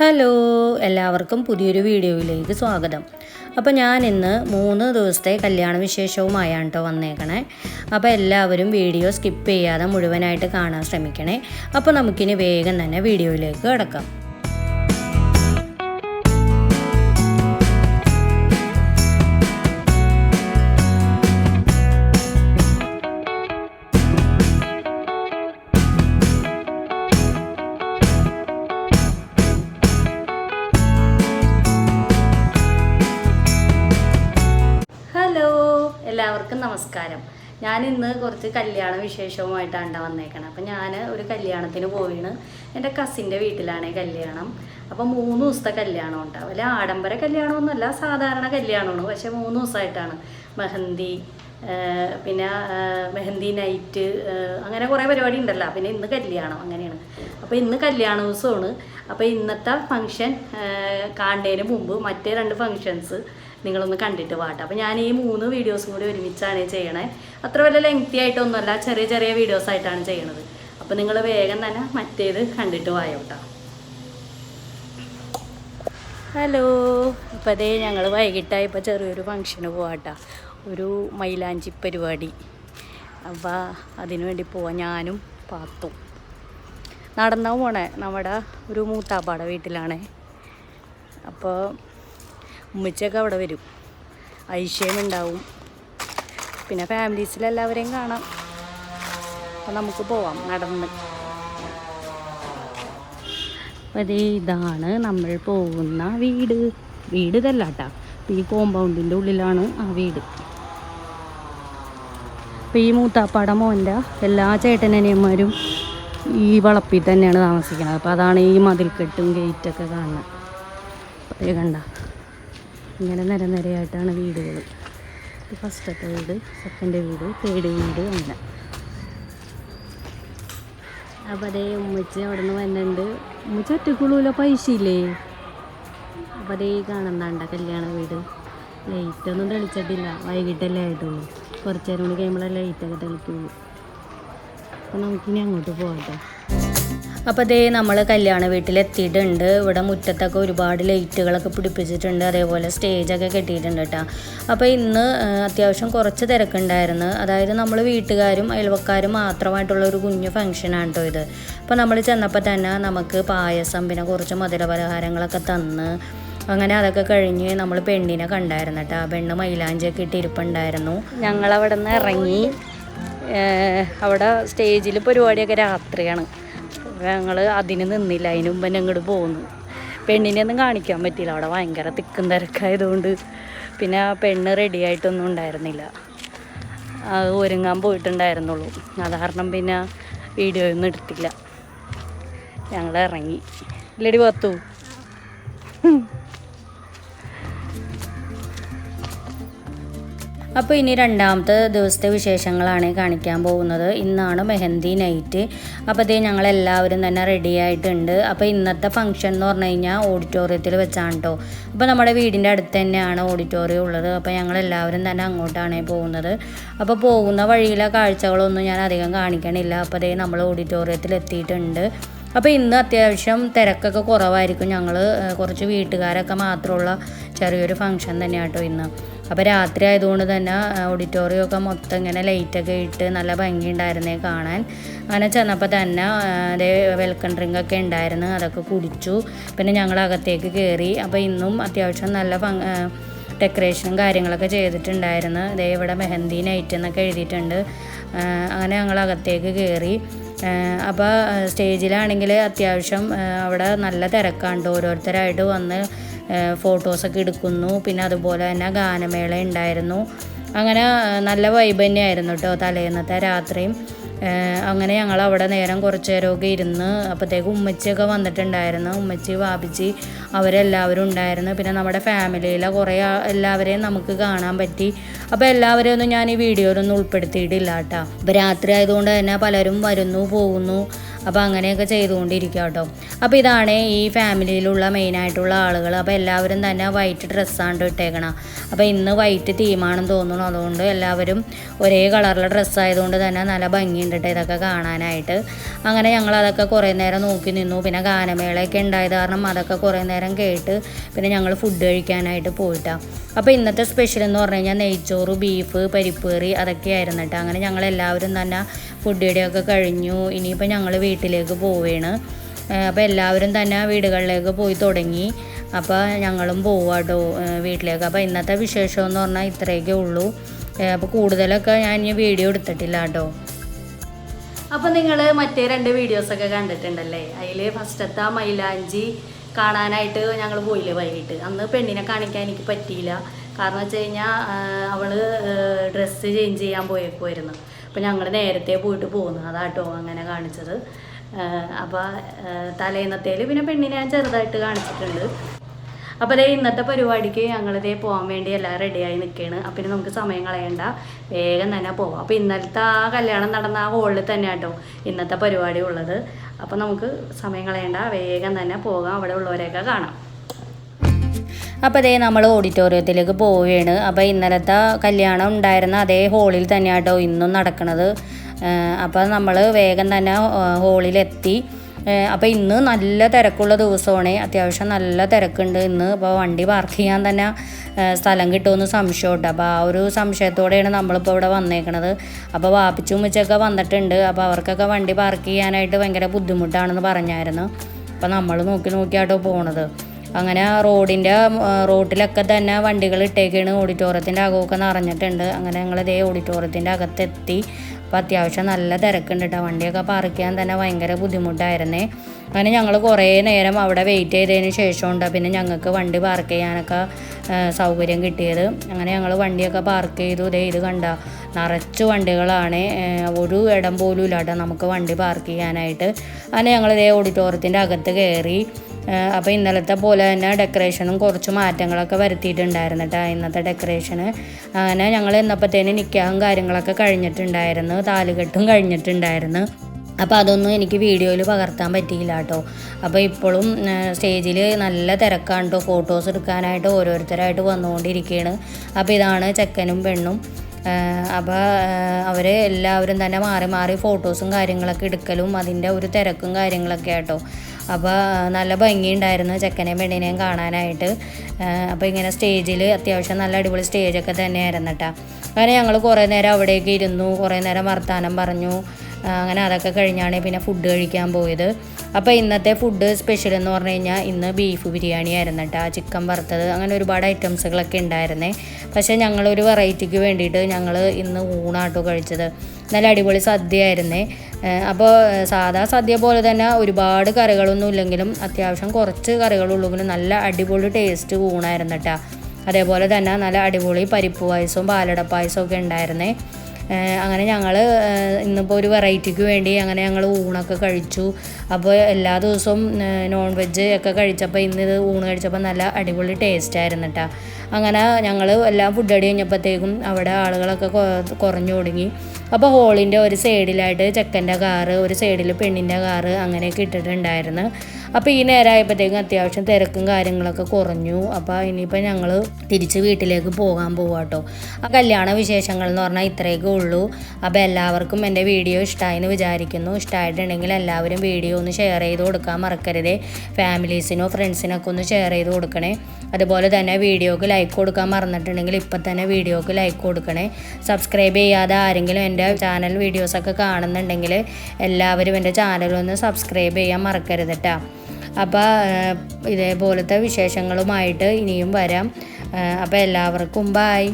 Hello എല്ലാവർക്കും പുതിയൊരു വീഡിയോയിലേക്ക് സ്വാഗതം. അപ്പോൾ ഞാൻ ഇന്ന് മൂന്ന് ദിവസത്തെ കല്യാണ വിശേഷവുമായാണ് കേട്ടോ വന്നേക്കണേ. അപ്പോൾ എല്ലാവരും വീഡിയോ സ്കിപ്പ് ചെയ്യാതെ മുഴുവനായിട്ട് കാണാൻ ശ്രമിക്കണേ. അപ്പോൾ നമുക്കിനി വേഗം തന്നെ വീഡിയോയിലേക്ക് കിടക്കാം. എല്ലാവർക്കും നമസ്കാരം. ഞാൻ ഇന്ന് കുറച്ച് കല്യാണ വിശേഷവുമായിട്ടാണ് വന്നേക്കണം. അപ്പം ഞാൻ ഒരു കല്യാണത്തിന് പോവുകയാണ് എന്റെ കസിന്റെ വീട്ടിലാണ് കല്യാണം. അപ്പം മൂന്ന് ദിവസത്തെ കല്യാണം ഉണ്ടാവും അല്ല ആഡംബര കല്യാണമൊന്നുമല്ല സാധാരണ കല്യാണമാണ്. പക്ഷേ മൂന്ന് ദിവസമായിട്ടാണ്. മെഹന്തി പിന്നെ മെഹന്തി നൈറ്റ് അങ്ങനെ കുറേ പരിപാടി ഉണ്ടല്ലോ. പിന്നെ ഇന്ന് കല്യാണം അങ്ങനെയാണ്. അപ്പോൾ ഇന്ന് കല്യാണ ദിവസമാണ്. അപ്പോൾ ഇന്നത്തെ ഫങ്ഷൻ കാണുന്നതിന് മുമ്പ് മറ്റേ രണ്ട് ഫങ്ഷൻസ് നിങ്ങളൊന്ന് കണ്ടിട്ട് വാട്ടെ. അപ്പോൾ ഞാൻ ഈ മൂന്ന് വീഡിയോസും കൂടി ഒരുമിച്ചാണ് ചെയ്യണേ. അത്ര വലിയ ലെങ്തി ആയിട്ടൊന്നുമല്ല ചെറിയ ചെറിയ വീഡിയോസ് ആയിട്ടാണ് ചെയ്യണത്. അപ്പോൾ നിങ്ങൾ വേഗം തന്നെ മറ്റേത് കണ്ടിട്ട് വായോട്ടോ. ഹലോ അപ്പോൾ അതേ ഞങ്ങൾ വൈകിട്ടായി. ചെറിയൊരു ഫങ്ഷന് പോവാട്ടോ. ഒരു മൈലാഞ്ചി പരിപാടി. അപ്പോൾ അതിനു വേണ്ടി പോവാം ഞാനും പാത്തും. നടന്നാ പോണേ. നമ്മുടെ ഒരു മൂത്താപ്പാടെ വീട്ടിലാണേ. അപ്പോൾ ഉമ്മച്ചൊക്കെ അവിടെ വരും. ഐശ്വര്യം ഉണ്ടാവും. പിന്നെ ഫാമിലീസിലെല്ലാവരെയും കാണാം. അപ്പം നമുക്ക് പോവാം നടന്ന്. അതേ ഇതാണ് നമ്മൾ പോകുന്ന വീട്. വീട് ഇതല്ല കേട്ടോ. ഈ കോമ്പൗണ്ടിന്റെ ഉള്ളിലാണ് ആ വീട്. അപ്പോൾ ഈ മൂത്താപ്പാട മോന്റെ എല്ലാ ചേട്ടനനിയന്മാരും ഈ വളപ്പിൽ തന്നെയാണ് താമസിക്കുന്നത് അപ്പോൾ അതാണ് ഈ മതിൽക്കെട്ടും ഗേറ്റൊക്കെ കാണുന്നത്. അതേ കണ്ട. ഇങ്ങനെ നിര നിരയായിട്ടാണ് വീടുകൾ ഫസ്റ്റത്തെ വീട് സെക്കൻഡ് വീട് തേർഡ് വീട് അങ്ങനെ. അപ്പോൾ അതേ ഉമ്മച്ചി അവിടെ നിന്ന് വന്നിട്ടുണ്ട് ഉമ്മച്ചി ഒറ്റക്കുള്ളൂല പൈസ ഇല്ലേ അപ്പോൾ അതേ കാണുന്നുണ്ട കല്യാണ വീട്. ലൈറ്റൊന്നും തെളിച്ചിട്ടില്ല. വൈകിട്ടല്ലേ ആയിട്ടുള്ളൂ. കുറച്ച് നേരം കൂടി കഴിയുമ്പോഴേ ലൈറ്റൊക്കെ തെളിക്കുള്ളൂ. അപ്പോൾ നമുക്കിനി അങ്ങോട്ട് പോകട്ടെ അപ്പോൾ അതേ നമ്മൾ കല്യാണ വീട്ടിലെത്തിയിട്ടുണ്ട്. ഇവിടെ മുറ്റത്തൊക്കെ ഒരുപാട് ലൈറ്റുകളൊക്കെ പിടിപ്പിച്ചിട്ടുണ്ട്. അതേപോലെ സ്റ്റേജൊക്കെ കെട്ടിയിട്ടുണ്ട് കേട്ടോ അപ്പോൾ ഇന്ന് അത്യാവശ്യം കുറച്ച് തിരക്കുണ്ടായിരുന്നു. അതായത് നമ്മൾ വീട്ടുകാരും അയൽവക്കാരും മാത്രമായിട്ടുള്ള ഒരു കുഞ്ഞു ഫംഗ്ഷനാണ് കേട്ടോ ഇത്. അപ്പോൾ നമ്മൾ ചെന്നപ്പോൾ തന്നെ നമുക്ക് പായസം പിന്നെ കുറച്ച് മധുര പലഹാരങ്ങളൊക്കെ തന്ന് അങ്ങനെ അതൊക്കെ കഴിഞ്ഞ് നമ്മൾ പെണ്ണിനെ കണ്ടായിരുന്നു കേട്ടോ പെണ്ണ് മൈലാഞ്ചിയൊക്കെ ഇട്ട് ഇരിപ്പുണ്ടായിരുന്നു. ഞങ്ങളവിടെ നിന്ന് ഇറങ്ങി അവിടെ സ്റ്റേജിൽ പരിപാടിയൊക്കെ രാത്രിയാണ്. ഞങ്ങൾ അതിന് നിന്നില്ല. അതിന് മുമ്പ് തന്നെ അങ്ങോട്ട് പോന്നു. പെണ്ണിനെ ഒന്നും കാണിക്കാൻ പറ്റിയില്ല. അവിടെ ഭയങ്കര തിക്കും തിരക്കായതുകൊണ്ട് പിന്നെ ആ പെണ്ണ് റെഡി ആയിട്ടൊന്നും ഉണ്ടായിരുന്നില്ല. അത് ഒരുങ്ങാൻ പോയിട്ടുണ്ടായിരുന്നുള്ളൂ. അത് കാരണം പിന്നെ വീഡിയോ ഒന്നും എടുത്തില്ല. ഞങ്ങൾ ഇറങ്ങി. ഇല്ലടി പത്തു. അപ്പോൾ ഇനി രണ്ടാമത്തെ ദിവസത്തെ വിശേഷങ്ങളാണ് കാണിക്കാൻ പോകുന്നത്. ഇന്നാണ് മെഹന്തി നൈറ്റ്. അപ്പോൾ ഇതേ ഞങ്ങളെല്ലാവരും തന്നെ റെഡി ആയിട്ടുണ്ട്. അപ്പോൾ ഇന്നത്തെ ഫംഗ്ഷൻ എന്ന് പറഞ്ഞു കഴിഞ്ഞാൽ ഓഡിറ്റോറിയത്തിൽ വെച്ചാണ് കേട്ടോ അപ്പോൾ നമ്മുടെ വീടിന്റെ അടുത്ത് തന്നെയാണ് ഓഡിറ്റോറിയം ഉള്ളത്. അപ്പോൾ ഞങ്ങളെല്ലാവരും തന്നെ അങ്ങോട്ടാണ് പോകുന്നത്. അപ്പോൾ പോകുന്ന വഴിയിലെ കാഴ്ചകളൊന്നും ഞാൻ അധികം കാണിക്കണില്ല. അപ്പോൾ അതേ നമ്മൾ ഓഡിറ്റോറിയത്തിൽ എത്തിയിട്ടുണ്ട്. അപ്പോൾ ഇന്ന് അത്യാവശ്യം തിരക്കൊക്കെ കുറവായിരിക്കും. ഞങ്ങൾ കുറച്ച് വീട്ടുകാരൊക്കെ മാത്രമുള്ള ചെറിയൊരു ഫംഗ്ഷൻ തന്നെയാണ് കേട്ടോ ഇന്ന്. അപ്പോൾ രാത്രി ആയതുകൊണ്ട് തന്നെ ഓഡിറ്റോറിയം ഒക്കെ മൊത്തം ഇങ്ങനെ ലൈറ്റൊക്കെ ഇട്ട് നല്ല ഭംഗിയുണ്ടായിരുന്നേ കാണാൻ. അങ്ങനെ ചെന്നപ്പോൾ തന്നെ അതേ വെൽക്കം ഡ്രിങ്ക് ഒക്കെ ഉണ്ടായിരുന്നു. അതൊക്കെ കുടിച്ചു. പിന്നെ ഞങ്ങൾ അകത്തേക്ക് കയറി അപ്പോൾ ഇന്നും അത്യാവശ്യം നല്ല ഡെക്കറേഷനും കാര്യങ്ങളൊക്കെ ചെയ്തിട്ടുണ്ടായിരുന്നു. അതേ ഇവിടെ മെഹന്തി നൈറ്റ് എന്നൊക്കെ എഴുതിയിട്ടുണ്ട്. അങ്ങനെ ഞങ്ങൾ അകത്തേക്ക് കയറി അപ്പോൾ സ്റ്റേജിലാണെങ്കിൽ അത്യാവശ്യം അവിടെ നല്ല തിരക്കാണ്ട് ഓരോരുത്തരായിട്ട് വന്ന് ഫോട്ടോസൊക്കെ എടുക്കുന്നു. പിന്നെ അതുപോലെ തന്നെ ഗാനമേള ഉണ്ടായിരുന്നു. അങ്ങനെ നല്ല വൈബ് തന്നെയായിരുന്നു കേട്ടോ തലേന്നത്തെ രാത്രിയും. അങ്ങനെ ഞങ്ങൾ അവിടെ നേരം കുറച്ച് നേരമൊക്കെ ഇരുന്ന് അപ്പോഴത്തേക്ക് ഉമ്മച്ചിയൊക്കെ വന്നിട്ടുണ്ടായിരുന്നു. ഉമ്മച്ചി വാപ്പിച്ചി അവരെല്ലാവരും ഉണ്ടായിരുന്നു. പിന്നെ നമ്മുടെ ഫാമിലിയിലെ കുറേ എല്ലാവരെയും നമുക്ക് കാണാൻ പറ്റി. അപ്പോൾ എല്ലാവരെയും ഒന്നും ഞാൻ ഈ വീഡിയോയിലൊന്നും ഉൾപ്പെടുത്തിയിട്ടില്ല കേട്ടോ. അപ്പോൾ രാത്രി ആയതുകൊണ്ട് തന്നെ പലരും വരുന്നു പോകുന്നു. അപ്പോൾ അങ്ങനെയൊക്കെ ചെയ്തുകൊണ്ടിരിക്കുക കേട്ടോ അപ്പോൾ ഇതാണ് ഈ ഫാമിലിയിലുള്ള മെയിനായിട്ടുള്ള ആളുകൾ. അപ്പോൾ എല്ലാവരും തന്നെ വൈറ്റ് ഡ്രസ്സാണ് ഇട്ടേക്കണം. അപ്പോൾ ഇന്ന് വൈറ്റ് തീമാണെന്ന് തോന്നുന്നു. അതുകൊണ്ട് എല്ലാവരും ഒരേ കളറിലെ ഡ്രസ്സായതുകൊണ്ട് തന്നെ നല്ല ഭംഗിയുണ്ട് കേട്ടോ ഇതൊക്കെ കാണാനായിട്ട്. അങ്ങനെ ഞങ്ങൾ അതൊക്കെ കുറേ നേരം നോക്കി നിന്നു. പിന്നെ ഗാനമേളയൊക്കെ ഉണ്ടായത് കാരണം അതൊക്കെ കുറേ നേരം കേട്ട് പിന്നെ ഞങ്ങൾ ഫുഡ് കഴിക്കാനായിട്ട് പോയിട്ടാണ് അപ്പോൾ ഇന്നത്തെ സ്പെഷ്യൽ എന്ന് പറഞ്ഞു കഴിഞ്ഞാൽ നെയ്ച്ചോറ് ബീഫ് പരിപ്പ് കറി അതൊക്കെ ആയിരുന്നു കേട്ടോ. അങ്ങനെ ഞങ്ങൾ എല്ലാവരും തന്നെ ഫുഡ് കടിയൊക്കെ കഴിഞ്ഞു. ഇനിയിപ്പോൾ ഞങ്ങൾ വീട്ടിലേക്ക് പോവുകയാണ് അപ്പോൾ എല്ലാവരും തന്നെ വീടുകളിലേക്ക് പോയി തുടങ്ങി. അപ്പോൾ ഞങ്ങളും പോവാട്ടോ വീട്ടിലേക്ക്. അപ്പോൾ ഇന്നത്തെ വിശേഷം എന്ന് പറഞ്ഞാൽ ഇത്രയൊക്കെ ഉള്ളൂ. അപ്പോൾ കൂടുതലൊക്കെ ഞാൻ ഇനി വീഡിയോ എടുത്തിട്ടില്ല കേട്ടോ. അപ്പോൾ നിങ്ങൾ മറ്റേ രണ്ട് വീഡിയോസൊക്കെ കണ്ടിട്ടുണ്ടല്ലേ? അതിൽ ഫസ്റ്റത്തെ മൈലാഞ്ചി കാണാനായിട്ട് ഞങ്ങൾ പോയില്ലേ വൈകിട്ട്? അന്ന് പെണ്ണിനെ കാണിക്കാൻ എനിക്ക് പറ്റിയില്ല. കാരണം വെച്ച് കഴിഞ്ഞാൽ അവൾ ഡ്രസ്സ് ചേഞ്ച് ചെയ്യാൻ പോയേക്കുമായിരുന്നു അപ്പോൾ ഞങ്ങൾ നേരത്തെ പോയിട്ട് പോകുന്നു അതാട്ടോ അങ്ങനെ കാണിച്ചത്. അപ്പോൾ തലേന്നത്തേൽ പിന്നെ പെണ്ണിനെ ഞാൻ ചെറുതായിട്ട് കാണിച്ചിട്ടുണ്ട്. അപ്പോൾ അതേ ഇന്നത്തെ പരിപാടിക്ക് ഞങ്ങളിതേ പോകാൻ വേണ്ടി എല്ലാം റെഡിയായി നിൽക്കുകയാണ് അപ്പം ഇനി നമുക്ക് സമയം കളയണ്ട. വേഗം തന്നെ പോവാം. അപ്പോൾ ഇന്നലത്തെ ആ കല്യാണം നടന്ന ആ ഹോളിൽ തന്നെ കേട്ടോ ഇന്നത്തെ പരിപാടി ഉള്ളത്. അപ്പോൾ നമുക്ക് സമയം കളയണ്ട. വേഗം തന്നെ പോകാം. അവിടെ ഉള്ളവരെയൊക്കെ കാണാം. അപ്പോൾ അതേ നമ്മൾ ഓഡിറ്റോറിയത്തിലേക്ക് പോവുകയാണ്. അപ്പോൾ ഇന്നലത്തെ കല്യാണം ഉണ്ടായിരുന്ന അതേ ഹോളിൽ തന്നെയാട്ടോ ഇന്നും നടക്കുന്നത് അപ്പോൾ നമ്മൾ വേഗം തന്നെ ഹോളിലെത്തി അപ്പോൾ ഇന്ന് നല്ല തിരക്കുള്ള ദിവസമാണ്. അത്യാവശ്യം നല്ല തിരക്കുണ്ട്. ഇന്ന് അപ്പോൾ വണ്ടി പാർക്ക് ചെയ്യാൻ തന്നെ സ്ഥലം കിട്ടുമെന്ന് സംശയമുണ്ട്. അപ്പോൾ ആ ഒരു സംശയത്തോടെയാണ് നമ്മളിപ്പോൾ ഇവിടെ വന്നേക്കണത്. അപ്പോൾ വാപ്പിച്ചും വന്നിട്ടുണ്ട്. അപ്പോൾ അവർക്കൊക്കെ വണ്ടി പാർക്ക് ചെയ്യാനായിട്ട് ഭയങ്കര ബുദ്ധിമുട്ടാണെന്ന് പറഞ്ഞായിരുന്നു. അപ്പോൾ നമ്മൾ നോക്കി നോക്കിയാട്ടോ പോണത്. അങ്ങനെ റോഡിന്റെ റോഡിലൊക്കെ തന്നെ വണ്ടികൾ ഇട്ടേക്കാണ് ഓഡിറ്റോറിയത്തിന്റെ അകമൊക്കെ നിറഞ്ഞിട്ടുണ്ട്. അങ്ങനെ ഞങ്ങൾ ഇതേ ഓഡിറ്റോറിയത്തിന്റെ അകത്തെത്തി. അപ്പോൾ അത്യാവശ്യം നല്ല തിരക്കുണ്ട് കേട്ടോ വണ്ടിയൊക്കെ പാർക്ക് ചെയ്യാൻ തന്നെ ഭയങ്കര ബുദ്ധിമുട്ടായിരുന്നേ. അങ്ങനെ ഞങ്ങൾ കുറേ നേരം അവിടെ വെയിറ്റ് ചെയ്തതിന് ശേഷമുണ്ട് പിന്നെ ഞങ്ങൾക്ക് വണ്ടി പാർക്ക് ചെയ്യാനൊക്കെ സൗകര്യം കിട്ടിയത്. അങ്ങനെ ഞങ്ങൾ വണ്ടിയൊക്കെ പാർക്ക് ചെയ്തു. ഇതേ ഇത് കണ്ട നിറച്ച് വണ്ടികളാണ്. ഒരു ഇടം പോലും ഇല്ലാട്ടോ നമുക്ക് വണ്ടി പാർക്ക് ചെയ്യാനായിട്ട്. അങ്ങനെ ഞങ്ങൾ ഇതേ ഓഡിറ്റോറിയത്തിന്റെ അകത്ത് കയറി അപ്പോൾ ഇന്നലത്തെ പോലെ തന്നെ ഡെക്കറേഷനും കുറച്ച് മാറ്റങ്ങളൊക്കെ വരുത്തിയിട്ടുണ്ടായിരുന്നു കേട്ടോ ഇന്നത്തെ ഡെക്കറേഷന് അങ്ങനെ ഞങ്ങൾ ഇന്നപ്പോഴത്തേന് നിൽക്കാവും കാര്യങ്ങളൊക്കെ കഴിഞ്ഞിട്ടുണ്ടായിരുന്നു താലുകെട്ടും കഴിഞ്ഞിട്ടുണ്ടായിരുന്നു. അപ്പോൾ അതൊന്നും എനിക്ക് വീഡിയോയിൽ പകർത്താൻ പറ്റിയില്ല കേട്ടോ അപ്പോൾ ഇപ്പോഴും സ്റ്റേജിൽ നല്ല തിരക്കാണ് കേട്ടോ ഫോട്ടോസ് എടുക്കാനായിട്ട് ഓരോരുത്തരായിട്ട് വന്നുകൊണ്ടിരിക്കുകയാണ് അപ്പോൾ ഇതാണ് ചെക്കനും പെണ്ണും. അപ്പോൾ അവർ എല്ലാവരും തന്നെ മാറി മാറി ഫോട്ടോസും കാര്യങ്ങളൊക്കെ എടുക്കലും അതിന്റെ ഒരു തിരക്കും കാര്യങ്ങളൊക്കെ ആട്ടോ. അപ്പോൾ നല്ല ഭംഗിയുണ്ടായിരുന്നു ചെക്കനെയും പെണ്ണിനെയും കാണാനായിട്ട്. അപ്പോൾ ഇങ്ങനെ സ്റ്റേജിൽ അത്യാവശ്യം നല്ല അടിപൊളി സ്റ്റേജൊക്കെ തന്നെയായിരുന്നു കേട്ടോ അങ്ങനെ ഞങ്ങൾ കുറേ നേരം അവിടേക്ക് ഇരുന്നു കുറേ നേരം വർത്തമാനം പറഞ്ഞു. അങ്ങനെ അതൊക്കെ കഴിഞ്ഞാണ് പിന്നെ ഫുഡ് കഴിക്കാൻ പോയത്. അപ്പോൾ ഇന്നത്തെ ഫുഡ് സ്പെഷ്യൽ എന്ന് പറഞ്ഞു കഴിഞ്ഞാൽ ഇന്ന് ബീഫ് ബിരിയാണി ആയിരുന്നു കേട്ടോ ചിക്കൻ വറുത്തത് അങ്ങനെ ഒരുപാട് ഐറ്റംസുകളൊക്കെ ഉണ്ടായിരുന്നേ. പക്ഷേ ഞങ്ങളൊരു വെറൈറ്റിക്ക് വേണ്ടിയിട്ട് ഞങ്ങൾ ഇന്ന് ഊണാട്ടോ കഴിച്ചത്. നല്ല അടിപൊളി സദ്യയായിരുന്നേ. അപ്പോൾ സാധാ സദ്യ പോലെ തന്നെ ഒരുപാട് കറികളൊന്നും ഇല്ലെങ്കിലും അത്യാവശ്യം കുറച്ച് കറികളുള്ളെങ്കിലും നല്ല അടിപൊളി ടേസ്റ്റ് കൂണായിരുന്നു കേട്ടോ അതേപോലെ തന്നെ നല്ല അടിപൊളി പരിപ്പ് പായസവും പാലട പായസവും ഒക്കെ ഉണ്ടായിരുന്നേ. അങ്ങനെ ഞങ്ങൾ ഇന്നിപ്പോൾ ഒരു വെറൈറ്റിക്ക് വേണ്ടി അങ്ങനെ ഞങ്ങൾ ഊണൊക്കെ കഴിച്ചു. അപ്പോൾ എല്ലാ ദിവസവും നോൺ വെജ് ഒക്കെ കഴിച്ചപ്പോൾ ഇന്ന് ഇത് ഊണ് കഴിച്ചപ്പോൾ നല്ല അടിപൊളി ടേസ്റ്റ് ആയിരുന്നു കേട്ടോ അങ്ങനെ ഞങ്ങൾ എല്ലാം ഫുഡ് അടി കഴിഞ്ഞപ്പോഴത്തേക്കും അവിടെ ആളുകളൊക്കെ കുറഞ്ഞു തുടങ്ങി അപ്പോൾ ഹോളിന്റെ ഒരു സൈഡിലായിട്ട് ചെക്കന്റെ കാറ് ഒരു സൈഡിൽ പെണ്ണിന്റെ കാറ് അങ്ങനെയൊക്കെ ഇട്ടിട്ടുണ്ടായിരുന്നു. അപ്പോൾ ഈ നേരമായപ്പോഴത്തേക്കും അത്യാവശ്യം തിരക്കും കാര്യങ്ങളൊക്കെ കുറഞ്ഞു. അപ്പോൾ ഇനിയിപ്പോൾ ഞങ്ങൾ തിരിച്ച് വീട്ടിലേക്ക് പോകാൻ പോവാട്ടോ ആ കല്യാണ വിശേഷങ്ങൾ എന്ന് പറഞ്ഞാൽ ഇത്രയൊക്കെ ഉള്ളൂ. അപ്പോൾ എല്ലാവർക്കും എന്റെ വീഡിയോ ഇഷ്ടമായെന്ന് വിചാരിക്കുന്നു. ഇഷ്ടമായിട്ടുണ്ടെങ്കിൽ എല്ലാവരും വീഡിയോ ഒന്ന് ഷെയർ ചെയ്ത് കൊടുക്കാൻ മറക്കരുതേ. ഫാമിലീസിനോ ഫ്രണ്ട്സിനൊക്കെ ഒന്ന് ഷെയർ ചെയ്ത് കൊടുക്കണേ. അതുപോലെ തന്നെ വീഡിയോക്ക് ലൈക്ക് കൊടുക്കാൻ മറന്നിട്ടുണ്ടെങ്കിൽ ഇപ്പം തന്നെ വീഡിയോക്ക് ലൈക്ക് കൊടുക്കണേ. സബ്സ്ക്രൈബ് ചെയ്യാതെ ആരെങ്കിലും എന്റെ ചാനൽ വീഡിയോസൊക്കെ കാണുന്നുണ്ടെങ്കിൽ എല്ലാവരും എന്റെ ചാനലൊന്ന് സബ്സ്ക്രൈബ് ചെയ്യാൻ മറക്കരുത് കേട്ടോ അപ്പോൾ ഇതേപോലത്തെ വിശേഷങ്ങളുമായിട്ട് ഇനിയും വരാം. അപ്പോൾ എല്ലാവർക്കും ബായ്